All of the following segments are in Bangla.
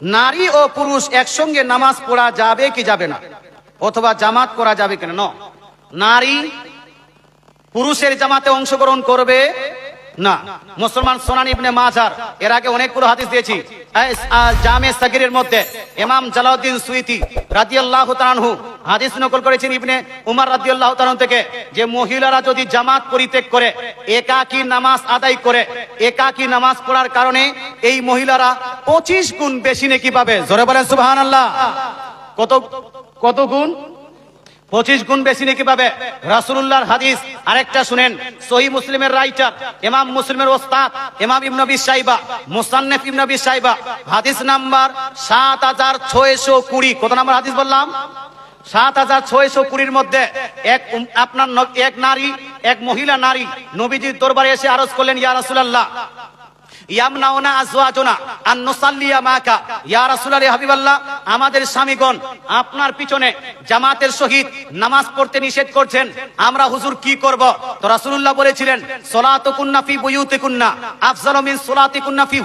নারী ও পুরুষ একসঙ্গে নামাজ পড়া যাবে কি যাবে না? অথবা জামাত করা যাবে কিনা? নারী পুরুষের জামাতে অংশগ্রহণ করবে না। মুসলমান সোনান ইবনে মাজার, এর আগে অনেকগুলো হাদিস দিয়েছি। জামে সাগিরের মধ্যে ইমাম জালাউদ্দিন সুইতি রাদিয়াল্লাহু তাআলাহু হাদিস নকল করেছেন ইবনে উমর রাদিয়াল্লাহু তাআলা থেকে যে মহিলারা যদি জামাত পরিত্যাগ করে, একাকী নামাজ আদায় করে, একাকী নামাজ পড়ার কারণে এই মহিলারা 25 গুণ বেশি নেকি পাবে। জোরে বলেন, সুবহানাল্লাহ। কত কত গুণ? পঁচিশ গুণ বেশি নাকি পাবে। রাসুল্লাহর হাদিস আরেকটা শুনেন সহি মুসলিমের রাইটার, ইমাম মুসলিমের ওস্তাদ, ইমাম ইবনবী সাইবা মুসান্নেফ ইবনবী সাইবা হাদিস নাম্বার সাত হাজার ছয়শো কুড়ি। কত নাম্বার হাদিস বললাম? সাত হাজার ছয়শো কুড়ির মধ্যে এক আপনার এক নারী, এক মহিলা নারী নবীজির দরবারে এসে আরজ করলেন, ইয়া আমাদের স্বামীগণ, আপনার পিছনে জামাতের সহিত নামাজ পড়তে নিষেধ করছেন। আমরা হুজুর কি করব? তো বলেছিলেন ফি ফি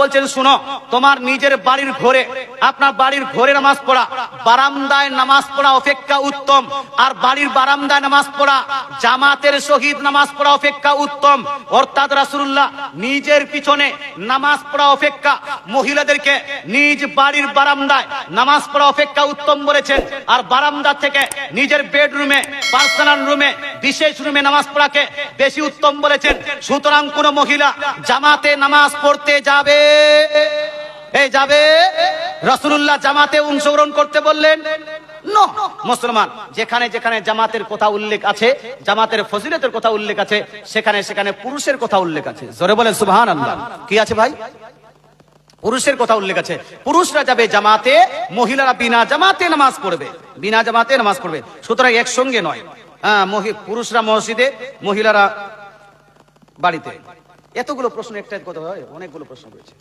বলছেন, শুনো, তোমার নিজের বাড়ির ঘরে, আপনার বাড়ির ঘরে নামাজ পড়া, বারান্দায় নামাজ পড়া অপেক্ষা উত্তম, আর বাড়ির নামাজ পড়া, জামাতের সহিত নামাজ পড়া অপেক্ষা উত্তম। অর্থাৎ রাসূলুল্লাহ নিজের পিছনে নামাজ পড়া অপেক্ষা, মহিলাদেরকে নিজ বাড়ির বারান্দায় নামাজ পড়া অপেক্ষা উত্তম বলেছেন। আর বারান্দা থেকে নিজের বেডরুমে, পার্সোনাল রুমে, বিশেষ রুমে নামাজ পড়াকে বেশি উত্তম বলেছেন। সুতরাং কোন মহিলা জামাতে নামাজ পড়তে যাবে? এই যাবে? রসুল্লাহ জামাতে অংশগ্রহণ করতে বললেন! মুসলমান, যেখানে যেখানে জামাতের কথা উল্লেখ আছে, জামাতের ফজিলতের কথা উল্লেখ আছে, সেখানে সেখানে পুরুষের কথা উল্লেখ আছে। জোরে বলেন সুবহান আল্লাহ কি আছে ভাই? পুরুষের কথা উল্লেখ আছে। পুরুষরা যাবে জামাতে, মহিলারা বিনা জামাতে নামাজ পড়বে। বিনা জামাতে নামাজ পড়বে। সুতরাং একসঙ্গে নয়। হ্যাঁ পুরুষরা মসজিদে, মহিলারা বাড়িতে। এতগুলো প্রশ্ন একটা কথা হয়, অনেকগুলো প্রশ্ন রয়েছে।